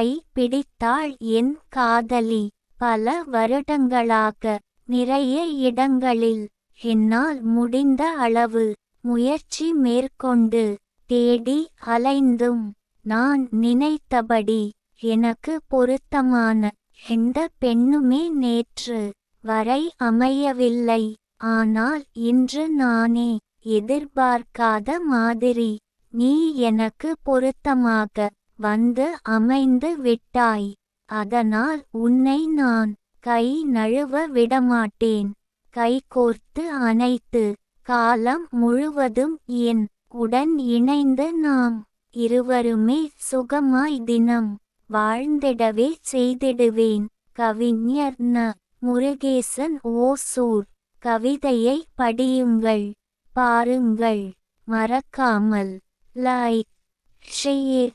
கை பிடித்தாள் என் காதலி. பல வருடங்களாக நிறைய இடங்களில் என்னால் முடிந்த அளவு முயற்சி மேற்கொண்டு தேடி அலைந்தும் நான் நினைத்தபடி எனக்கு பொருத்தமான எந்த பெண்ணுமே நேற்று வரை அமையவில்லை. ஆனால் இன்று நானே எதிர்பார்க்காத மாதிரி நீ எனக்கு பொருத்தமாக வந்து அமைந்து விட்டாய். அதனால் உன்னை நான் கை நழுவ விடமாட்டேன். கை கோர்த்து அணைத்து காலம் முழுவதும் என் உடன் இணைந்து நாம் இருவருமே சுகமாய் தினம் வாழ்ந்திடவே செய்திடுவேன். கவிஞர் ந. முருகேசன் ஓசூர். கவிதையை படியுங்கள். பாருங்கள். மறக்காமல் லைக் ஷேர்